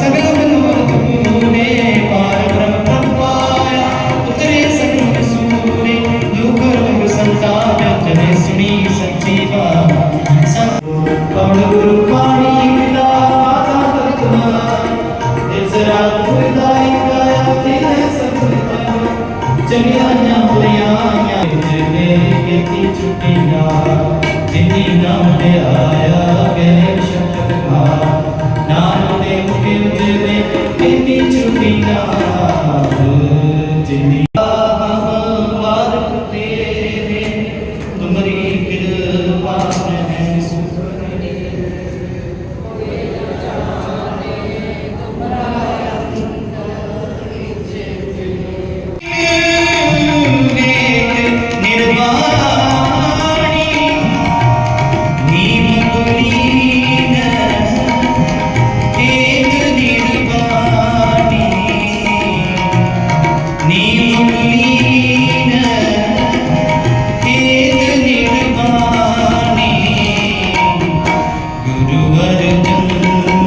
சகல ശരണം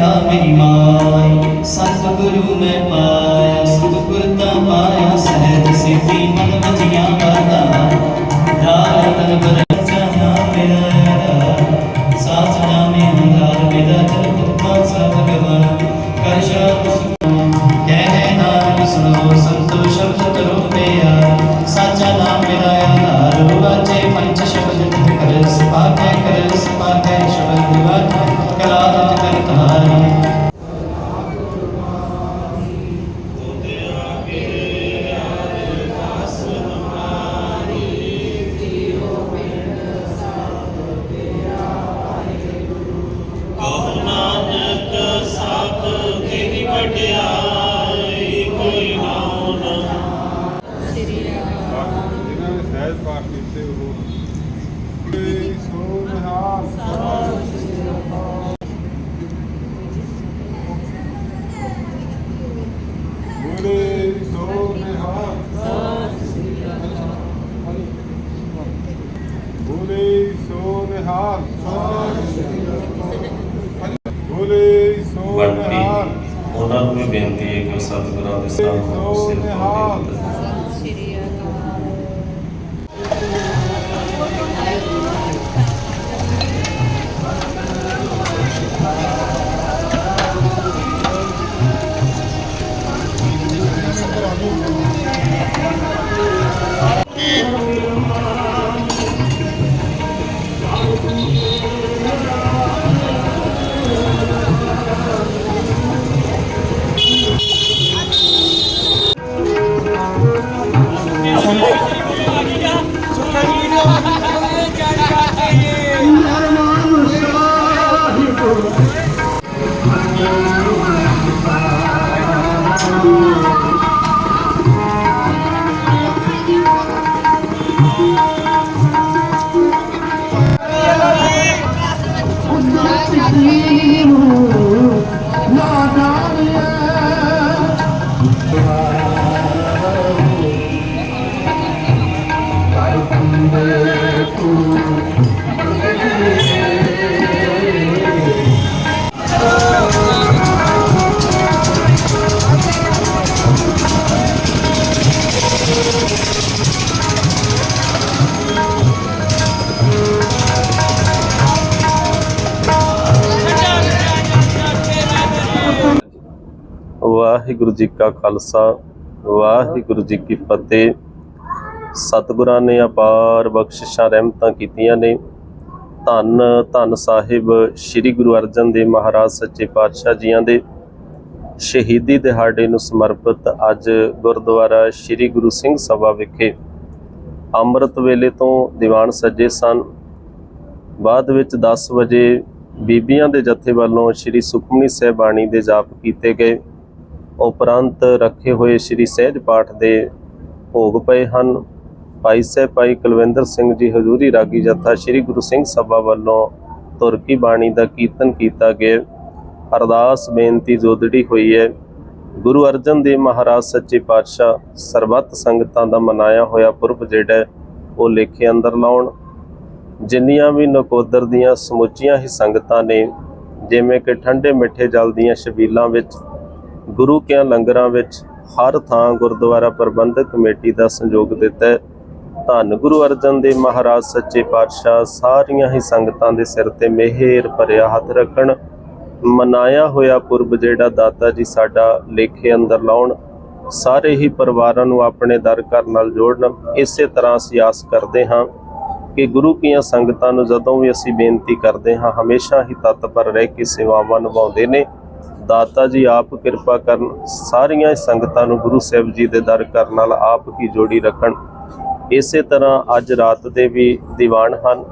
ਆਇਆ ਮਹਿਮਾਈ ਸਤਿਗੁਰੂ ਮੈਂ ਪਾਇਆ ਸਤਿਗੁਰ ਤਾਂ ਪਾਇਆ ਸਹਿਜ ਸਿੱਧੀ ਮਨ ਵਜਿਆ ਵਾਦਾ ਰਾਲ ਤਨ ਬਰਚਾਇਆ ਮੇਰਾ ਸਾਚਾ ਮੈਂ ਹੰਦਾਰ ਮੇਰਾ ਚਲ ਤੁਮਾ ਸਭ ਗਵਾ ਕਰ ਸ਼ਾਮ ਕਹਿ ਨਾਮ ਸੁਣੋ ਸੰਤੋ ਸ਼ਬਦ ਕਰੋ ਪਿਆ ਸਾਚਾ ਨਾਮ ਮੇਰਾ ਆਧਾਰ ਵਾਚੇ ਪੰਚ ਸ਼ਬਦ ਕਰ ਸਪਾ ਕਹਿ ਕਰ ਸਪਾ ਕਹਿ ਬੜੀ ਉਹਨਾਂ ਨੂੰ ਵੀ ਬੇਨਤੀ ਹੈ ਕਿ ਸਤਿਗੁਰਾਂ ਦੇ ਸਾਹਮਣੇ ਸਿਰ ਤੇ Allahu ਵਾਹਿਗੁਰੂ ਜੀ ਕਾ ਖਾਲਸਾ, ਵਾਹਿਗੁਰੂ ਜੀ ਕੀ ਫਤਿਹ। ਸਤਿਗੁਰਾਂ ਨੇ ਅਪਾਰ ਬਖਸ਼ਿਸ਼ਾਂ ਰਹਿਮਤਾਂ ਕੀਤੀਆਂ ਨੇ। ਧੰਨ ਧੰਨ ਸਾਹਿਬ ਸ੍ਰੀ ਗੁਰੂ ਅਰਜਨ ਦੇਵ ਮਹਾਰਾਜ ਸੱਚੇ ਪਾਤਸ਼ਾਹ ਜੀਆਂ ਦੇ। ਸ਼ਹੀਦੀ ਦਿਹਾੜੇ ਨੂੰ ਸਮਰਪਿਤ ਅੱਜ ਗੁਰਦੁਆਰਾ ਸ੍ਰੀ ਗੁਰੂ ਸਿੰਘ ਸਭਾ ਵਿਖੇ ਅੰਮ੍ਰਿਤ ਵੇਲੇ ਤੋਂ ਦੀਵਾਨ ਸੱਜੇ ਸਨ। ਬਾਅਦ ਵਿੱਚ 10 ਵਜੇ ਬੀਬੀਆਂ ਦੇ ਜਥੇ ਵੱਲੋਂ ਸ੍ਰੀ ਸੁਖਮਨੀ ਸਹਿਬਾਣੀ ਦੇ ਜਾਪ ਕੀਤੇ ਗਏ। ਉਪਰੰਤ ਰੱਖੇ ਹੋਏ ਸ੍ਰੀ ਸਹਿਜ ਪਾਠ ਦੇ ਭੋਗ ਪਏ ਹਨ। ਭਾਈ ਸਾਹਿਬ, ਭਾਈ ਕੁਲਵਿੰਦਰ ਸਿੰਘ ਜੀ, ਹਜ਼ੂਰੀ ਰਾਗੀ ਜਥਾ ਸ੍ਰੀ ਗੁਰੂ ਸਿੰਘ ਸਭਾ ਵੱਲੋਂ ਤੁਰਕੀ ਬਾਣੀ ਦਾ ਕੀਰਤਨ ਕੀਤਾ ਗਿਆ। ਅਰਦਾਸ ਬੇਨਤੀ ਜੋਦੜੀ ਹੋਈ ਹੈ। ਗੁਰੂ ਅਰਜਨ ਦੇਵ ਮਹਾਰਾਜ ਸੱਚੇ ਪਾਤਸ਼ਾਹ ਸਰਬੱਤ ਸੰਗਤਾਂ ਦਾ ਮਨਾਇਆ ਹੋਇਆ ਪੁਰਬ ਜਿਹੜਾ ਉਹ ਲੇਖੇ ਅੰਦਰ ਲਾਉਣ। ਜਿੰਨੀਆਂ ਵੀ ਨਕੋਦਰ ਦੀਆਂ ਸਮੁੱਚੀਆਂ ਹੀ ਸੰਗਤਾਂ ਨੇ, ਜਿਵੇਂ ਕਿ ਠੰਡੇ ਮਿੱਠੇ ਜਲ ਦੀਆਂ ਛਬੀਲਾਂ ਵਿੱਚ ਗੁਰੂ ਕਿਆਂ ਲੰਗਰਾਂ ਵਿੱਚ ਹਰ ਥਾਂ ਗੁਰਦੁਆਰਾ ਪ੍ਰਬੰਧਕ ਕਮੇਟੀ ਦਾ ਸੰਯੋਗ ਦਿੱਤਾ ਹੈ। ਧੰਨ ਗੁਰੂ ਅਰਜਨ ਦੇਵ ਮਹਾਰਾਜ, ਸੱਚੇ ਪਾਤਸ਼ਾਹ, ਸਾਰੀਆਂ ਹੀ ਸੰਗਤਾਂ ਦੇ ਸਿਰ ਤੇ ਮਿਹਰ ਭਰਿਆ ਹੱਥ ਰੱਖਣ। ਮਨਾਇਆ ਹੋਇਆ ਪੁਰਬ ਜਿਹੜਾ ਦਾਤਾ ਜੀ ਸਾਡਾ ਲੇਖੇ ਅੰਦਰ ਲਾਉਣ, ਸਾਰੇ ਹੀ ਪਰਿਵਾਰਾਂ ਨੂੰ ਆਪਣੇ ਦਰ ਘਰ ਨਾਲ ਜੋੜਨ, ਇਸੇ ਤਰ੍ਹਾਂ ਅਸੀਂ ਆਸ ਕਰਦੇ ਹਾਂ ਕਿ ਗੁਰੂ ਕੀਆਂ ਸੰਗਤਾਂ ਨੂੰ ਜਦੋਂ ਵੀ ਅਸੀਂ ਬੇਨਤੀ ਕਰਦੇ ਹਾਂ, ਹਮੇਸ਼ਾ ਹੀ ਤਤਪਰ ਰਹਿ ਕੇ ਸੇਵਾਵਾਂ ਨਿਭਾਉਂਦੇ ਨੇ। ਦਾਤਾ ਜੀ, ਆਪ ਕਿਰਪਾ ਕਰਨ ਸਾਰੀਆਂ ਹੀ ਸੰਗਤਾਂ ਨੂੰ ਗੁਰੂ ਸਾਹਿਬ ਜੀ ਦੇ ਦਰ ਕਰਨ ਨਾਲ ਆਪ ਹੀ ਜੋੜੀ ਰੱਖਣ। ਇਸੇ ਤਰ੍ਹਾਂ ਅੱਜ ਰਾਤ ਦੇ ਵੀ ਦੀਵਾਨ ਹਨ,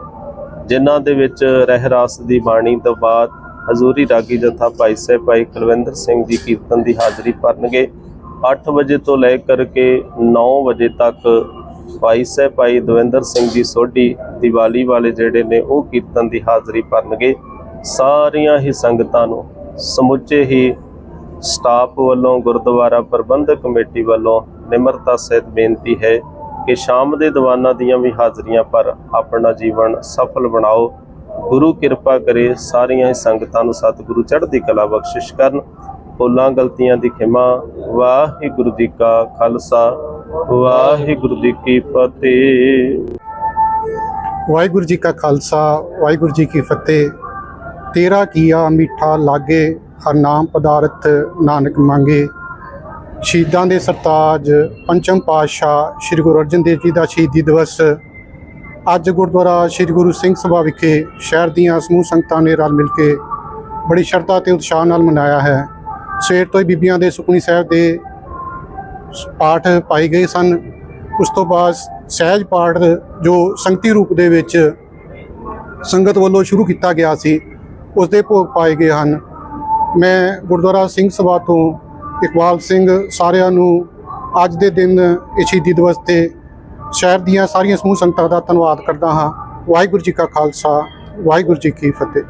ਜਿਨ੍ਹਾਂ ਦੇ ਵਿੱਚ ਰਹਿਰਾਸ ਦੀ ਬਾਣੀ ਤੋਂ ਬਾਅਦ ਹਜ਼ੂਰੀ ਰਾਗੀ ਜਥਾ ਭਾਈ ਸਾਹਿਬ, ਭਾਈ ਕੁਲਵਿੰਦਰ ਸਿੰਘ ਜੀ ਕੀਰਤਨ ਦੀ ਹਾਜ਼ਰੀ ਭਰਨਗੇ। 8 ਵਜੇ ਤੋਂ ਲੈ ਕਰਕੇ 9 ਵਜੇ ਤੱਕ ਭਾਈ ਸਾਹਿਬ, ਭਾਈ ਦਵਿੰਦਰ ਸਿੰਘ ਜੀ ਸੋਢੀ ਦੀਵਾਲੀ ਵਾਲੇ ਜਿਹੜੇ ਨੇ ਉਹ ਕੀਰਤਨ ਦੀ ਹਾਜ਼ਰੀ ਭਰਨਗੇ। ਸਾਰੀਆਂ ਹੀ ਸੰਗਤਾਂ ਨੂੰ ਸਮੁੱਚੇ ਹੀ ਸਟਾਫ ਵੱਲੋਂ ਗੁਰਦੁਆਰਾ ਪ੍ਰਬੰਧਕ ਕਮੇਟੀ ਵੱਲੋਂ ਨਿਮਰਤਾ ਸਹਿਤ ਬੇਨਤੀ ਹੈ ਕਿ ਸ਼ਾਮ ਦੇ ਦੀਵਾਨਾਂ ਦੀਆਂ ਵੀ ਹਾਜ਼ਰੀਆਂ ਪਰ ਆਪਣਾ ਜੀਵਨ ਸਫਲ ਬਣਾਓ। ਗੁਰੂ ਕਿਰਪਾ ਕਰੇ ਸਾਰੀਆਂ ਹੀ ਸੰਗਤਾਂ ਨੂੰ ਸਤਿਗੁਰੂ ਚੜ੍ਹਦੀ ਕਲਾ ਬਖਸ਼ਿਸ਼ ਕਰਨ। ਭੁੱਲਾਂ ਗਲਤੀਆਂ ਦੀ ਖਿਮਾ, ਵਾਹਿਗੁਰੂ ਜੀ ਕਾ ਖਾਲਸਾ, ਵਾਹਿਗੁਰੂ ਜੀ ਕੀ ਫਤਿਹ। ਵਾਹਿਗੁਰੂ ਜੀ ਕਾ ਖਾਲਸਾ, ਵਾਹਿਗੁਰੂ ਜੀ ਕੀ ਫਤਿਹ। ਤੇਰਾ ਕੀਆ ਮਿੱਠਾ ਲਾਗੇ, ਹਰ ਨਾਮ ਪਦਾਰਥ ਨਾਨਕ ਮੰਗੇ। ਸ਼ਹੀਦਾਂ ਦੇ ਸਰਤਾਜ, ਪੰਚਮ ਪਾਤਸ਼ਾਹ, ਸ੍ਰੀ ਗੁਰੂ ਅਰਜਨ ਦੇਵ ਜੀ ਦਾ ਸ਼ਹੀਦੀ ਦਿਵਸ। ਅੱਜ ਗੁਰਦੁਆਰਾ ਸ੍ਰੀ ਗੁਰੂ ਸਿੰਘ ਸਭਾ ਵਿਖੇ ਸ਼ਹਿਰ ਦੀਆਂ ਸਮੂਹ ਸੰਗਤਾਂ ਨੇ ਰਲ ਮਿਲ ਕੇ ਬੜੀ ਸ਼ਰਧਾ ਤੇ ਉਤਸ਼ਾਹ ਨਾਲ ਮਨਾਇਆ ਹੈ। ਸਵੇਰ ਤੋਂ ਹੀ ਬੀਬੀਆਂ ਦੇ ਸੁਖਮਨੀ ਸਾਹਿਬ ਦੇ ਪਾਠ ਪਾਏ ਗਏ ਸਨ। ਉਸ ਤੋਂ ਬਾਅਦ ਸਹਿਜ ਪਾਠ ਜੋ ਸੰਗਤੀ ਰੂਪ ਦੇ ਵਿੱਚ ਸੰਗਤ ਵੱਲੋਂ ਸ਼ੁਰੂ ਕੀਤਾ ਗਿਆ ਸੀ। ਉਸ ਦੇ ਭੋਗ ਪਾਏ ਗਏ ਹਨ। ਮੈਂ ਗੁਰਦੁਆਰਾ ਸਿੰਘ ਸਭਾ ਤੋਂ ਇਕਬਾਲ ਸਿੰਘ ਸਾਰਿਆਂ ਨੂੰ ਅੱਜ ਦੇ ਦਿਨ ਇਹ ਸ਼ਹੀਦੀ ਦਿਵਸ ਤੇ ਸ਼ਹਿਰ ਦੀਆਂ ਸਾਰੀਆਂ ਸਮੂਹ ਸੰਗਤਾਂ ਦਾ ਧੰਨਵਾਦ ਕਰਦਾ ਹਾਂ। ਵਾਹਿਗੁਰੂ ਜੀ ਕਾ ਖਾਲਸਾ, ਵਾਹਿਗੁਰੂ ਜੀ ਕੀ ਫਤਿਹ।